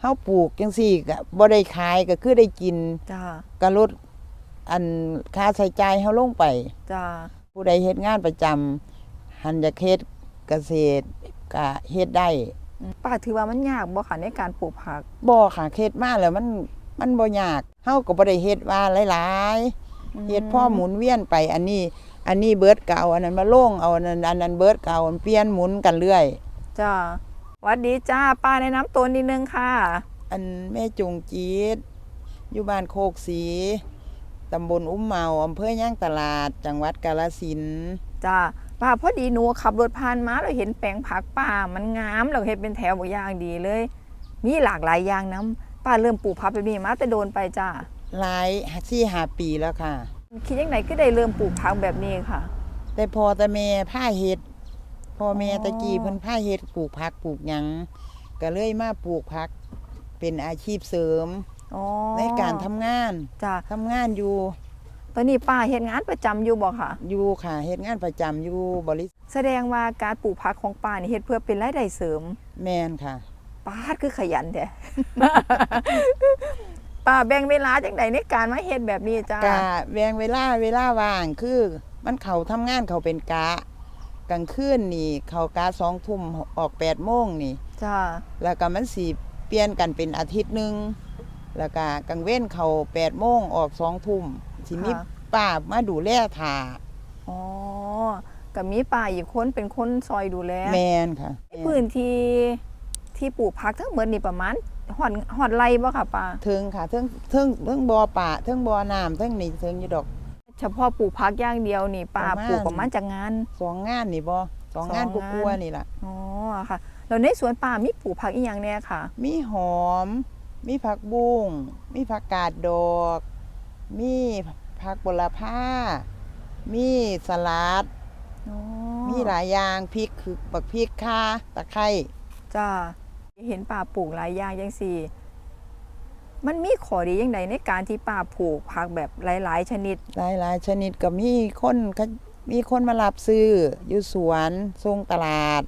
เฮาปลูกจังซี่ก็บ่ได้ขายก็คือได้กินจ้าก็ลดอันค่าใช้จ่ายเฮาลงไป จ้าผู้ใดเฮ็ดงานประจำหันจะเฮ็ดเกษตรก็เฮ็ดได้อืมป้าถือว่ามันยากบ่ค่ะในการปลูกผัก บ่ค่ะเฮ็ดมาแล้วมันมันบ่ยากเฮาก็บ่ได้เฮ็ดว่าหลายๆเฮ็ดพ่อหมุนเวียนไป อันนี้ อันนี้เบิดเก่าอันนั้นมาลงเอาอันนั้นอันนั้นเบิดเก่าเปลี่ยนหมุนกันเรื่อย จ้าห วัดดีจ้าป้าแนะนำตัวนิดนึงค่ะ อันแม่จงจีดอยู่บ้านโคกสีตำบลอุ้มเมาอำเภอย่างตลาด จังหวัดกาฬสินธุ์จ้าป้าพอดีหนูขับรถผ่านมาเราเห็นแปลงผักป้ามันงามเราเห็นเป็นแถวบางอย่างดีเลย มีหลากหลายอย่างน้ำป้าเริ่มปลูกผักแบบนี้มาแต่โดนไปจ้าหลายสี่หาปีแล้วค่ะ คิดยังไงก็ได้เริ่มปลูกผักแบบนี้ค่ะ แต่พอแต่แม่ผ้าเฮ็ด พ่อแม่อ๋อตะกี้เพิ่นผ้าเฮ็ดปลูกผักปลูกหยังก็เลยมาปลูกผักเป็นอาชีพเสริมอ๋อในการทำงานจ้าทำงานอยู่ตอนนี้ป้าเฮ็ดงานประจำอยู่บ่ค่ะ อยู่ค่ะเฮ็ดงานประจำอยู่บริษัทแสดงว่าการปลูกผักของป้านี่เฮ็ดเพื่อเป็นรายได้เสริม แมนค่ะ ป้าดคือขยันแท้ ป้าแบ่งเวลาจังใดในการมาเฮ็ดแบบนี้จ้ากะแบ่งเวลาเวลาว่างคือมันเขาทำงานเขาเป็นกะ กลางคืนนี่ เขากะสองทุ่มออกแปดโมงนี่ จ้า แล้วก็มันสีเปลี่ยนกันเป็นอาทิตย์หนึ่งแล้วก็กลางเว้นเขาแปดโมงออกสองทุ่มสิมีค่ะ ป้ามาดูแลถาอ๋อก็มีป้าอีกคนเป็นคนซอยดูแลแมนค่ะพื้นที่ที่ปลูกผักทั้งหมดนี่ประมาณหอดหอดไรบ่ค่ะป้าเทิงค่ะเทิงเทิงเทิงบ่อป่าเทิงบ่อน้ำเทิงนี่เทิงอยู่ดอก เฉพาะปลูกผักอย่างเดียวนี่ป้าประมาณ ปลูกประมาณจากงาน สองงานนี่บ่สองงานสองกูงานกลัวๆนี่ล่ะ อ๋อค่ะ แล้วในสวนป้ามีปลูกผักอีหยังแน่ค่ะ มีหอม มีผักบุ้ง มีผักกาดดอก มีผักบลพามีสลัด อ๋อมีหลายอย่างพริกคือบักพริกข่าตะไคร้จ้าเห็นป้าปลูกหลายอย่างจังสี่ มันมีข้อดียังไงในการที่ป้าปลูกผักแบบหลาย ๆ ชนิด หลายหลายชนิดก็มีคนก็มีคนมารับซื้ออยู่สวนส่งตลาด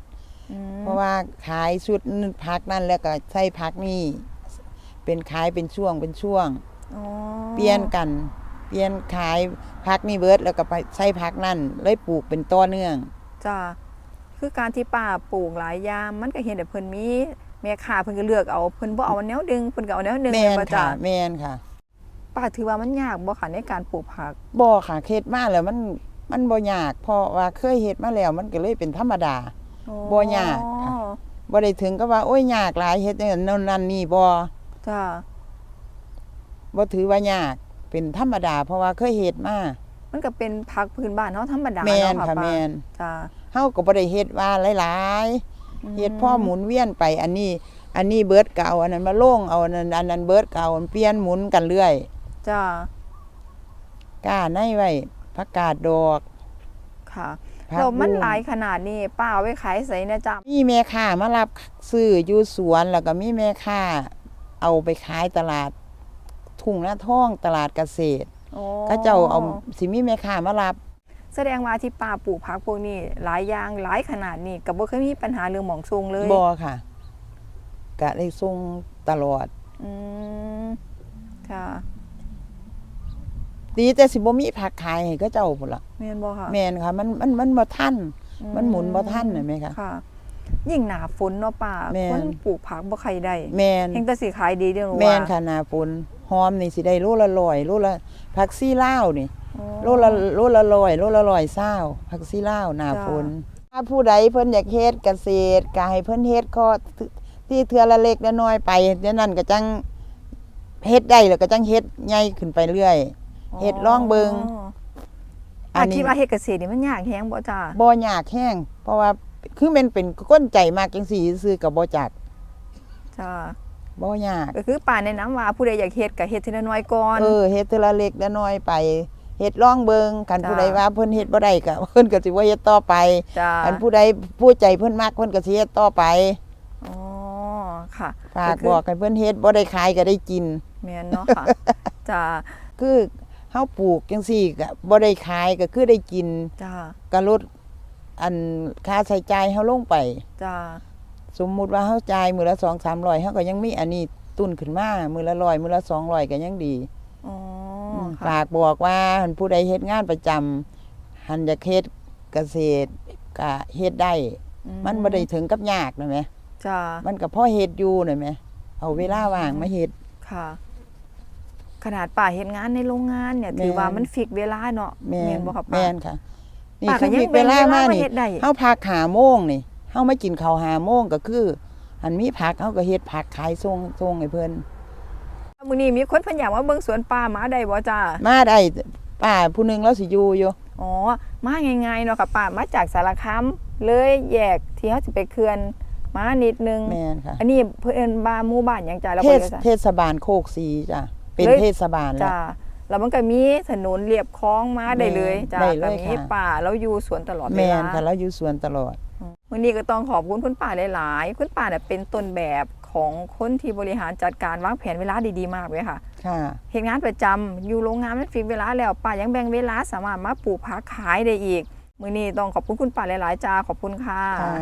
อืมเพราะว่าขายชุดพักนั่นแล้วก็ใส่พักนี่เป็นขายเป็นช่วงเป็นช่วง อ๋อเปลี่ยนกัน เปลี่ยนขายพักนี่เบิดแล้วก็ไปใส่พักนั่นเลยปลูกเป็นต่อเนื่อง จ้าคือการที่ป้าปลูกหลายอย่างมันก็เห็นแต่เพิ่นมี แม่ค้าเพิ่นก็เลือกเอาเพิ่นบ่เอาแนวดึงเพิ่นก็เอาแนวดึงแมนไปจ้าค่ะแมนค่ะป้าถือว่ามันยากบ่ค่ะในการปลูกผักบ่ค่ะเฮ็ดมาแล้วมันมันบ่ยากเพราะว่าเคยเฮ็ดมาแล้วมันก็เลยเป็นธรรมดา บ่ยากค่ะ บ่ได้ถึงกับว่าโอ้ยยากหลายเฮ็ดอย่างนั้นโน่นนั่นนี่บ่จ้าบ่ถือว่ายากเป็นธรรมดา เพราะว่าเคยเฮ็ดมามันก็เป็นผักพื้นบ้านเฮาธรรมดาแม่นเนาะค่ะป้าแม่นจ้าเฮาก็บ่ได้เฮ็ดว่าหลายๆ เฮ็ดพ่อหมุนเวียนไป อันนี้ อันนี้เบิดเก่าอันนั้นมาลงเอาอันนั้นอันนั้นเบิดเก่ามันเปลี่ยนหมุนกันเรื่อยจ้าก้าในไว้ผักกาดดอกค่ะผักเรามันบุ้งหลายขนาดนี้ป้าเอาไว้ขายไสนะจ้ามีแม่ค้ามารับซื้ออยู่สวนแล้วก็มีแม่ค้าเอาไปขายตลาด ทุ่งหน้าท้องตลาดเกษตรอ๋อเขาเจ้าเอาสิมีแม่ค้ามารับ แสดงว่าที่ป้าปลูกผักพวกนี้หลายอย่างหลายขนาดนี้ก็บ่เคยมีปัญหาเรื่องหมองทรงเลยบ่ค่ะก็ได้ส่งตลอด อืมค่ะดีแต่สิบ่มีผักขายให้เขาเจ้าพุ่นล่ะแม่นบ่ค่ะแม่นค่ะ มันมันมันบ่ทันอืมันหมุนบ่ทันน่ะแม่คะค่ะ ยิ่งหนาฝนเนาะป้าแม่น คนปลูกผักบ่ใครได้แม่นเฮงแต่สิขายดีเด้อหนูแม่นว่าค่ะหน้าฝน หอมนี่สิได้โลละร้อยโลละผักซี่ลาวนี่อ๋อโลละโลละร้อยโลละร้อยเศร้าผักซี่ลาวหน้าจ้าฝนถ้าผู้ใดเพิ่นอยากเฮ็ดเกษตรก็ให้เพิ่นเฮ็ดก็ที่เทื่อละเล็กละน้อยไปเดี๋ยวนั้นก็จังเฮ็ดได้แล้วก็จังเฮ็ดใหญ่ขึ้นไปเรื่อย เฮ็ดลองเบิ่งอันคิดว่าเฮ็ดเกษตรนี่มันยากแฮงบ่จ้าบ่ยากแห้งเพราะว่าคือแมันเป็นก้นใจมากจังซี่ซื่อๆก็บ่จักจ้า บ่ยากก็คือป้าแนะนํว่าผู้ใดอยากเฮ็ดก็เฮ็ดทีละน้อยก่อนเออเฮ็ดเทื่อละเล็กละน้อยไปเฮ็ดลองเบิงกันจ้าผู้ใดว่าเพิ่นเฮ็ดบ่ได้ก็เพิ่นก็สิบ่เฮ็ดต่อไปจ้าอันผู้ใดผู้ใจเพิ่นมักเพิ่นก็สิเฮ็ดต่อไปอ๋อค่ะฝากคืบอกให้เพิ่นเฮ็ดบ่ได้ขายก็ได้กินแม่นเนาะค่ะจ้าคือเฮาปลูกจังซี่ก็บ่ได้ขายก็คือได้กินจ้าก็ลดอันค่าใช้จ่ายเฮาลงไปจ้าแสมมุติว่าเฮาจ่ายมื้อละ2-300เฮาก็ยังมีอันนี้ตุนขึ้นมามื้อละ100มื้อละ200ก็ยังดีอ๋อมค่ะฝากบอกว่าหันผู้ใดเฮ็ดงานประจำหันอยากเฮ็ดเกษตรก็เฮ็ดได้ มันบ่ได้ถึงกับยากนะแหมจ้ามันก็พอเฮ็ดอยู่น่ะแหมเอาเวลาว่างมาเฮ็ดค่ะ ขนาดป่าเฮ็ดงานในโรงงานเนี่ยแม่นถือว่ามันฟิกเวลาเนาะแม่นบ่ครับป้าแม่นค่ะนี่ป้าก็คือยังมีแบ่เวงลาเวลามามานี่เฮ็ดได้เฮาพักหาโมงนี่ เฮามากินข้าวหาโมงก็คืออันมีผักเฮาก็เฮ็ดผักขายส่งส่งให้เพิ่นมื้อนี้มีคนเพิ่นอยากมาเบิ่งสวนป่ามาได้บ่จ้ามาได้ป้าผู้หนึงเราสิอยู่อยู่อ๋อมาง่ายๆเนาะค่ะป้ามาจากสารคามเลยแยกที่เฮาสิไปเขื่อนมานิดนึงแม่นค่ะอันนี้เพิ่นบ้านหมู่บ้านหยังจ้าแล้วเทก็ศจะเทศบาลโคกสีจ้ะเป็นเลยเทศบาลแล้วจ้าแล้วมันก็มีถนนเรียบคลองมาได้เลยจ้าได้เลยก็มีค่ะป่าแล้วอยู่สวนตลอดเวแม่นลาค่ะเราอยู่สวนตลอด วันนี้ก็ต้องขอบคุณคุณป่าหลายๆ คุณป่าเนี่ยเป็นต้นแบบของคนที่บริหารจัดการวางแผนเวลาดีๆมากเลยค่ะค่ะเหตุงานประจำอยู่โรงงานมันฟิกเวลาแล้วป่ายังแบ่งเวลาสามารถมาปลูกผักขายได้อีก มือนี้ต้องขอบคุณคุณป่าหลายๆจ้าขอบคุณค่ะค่ะ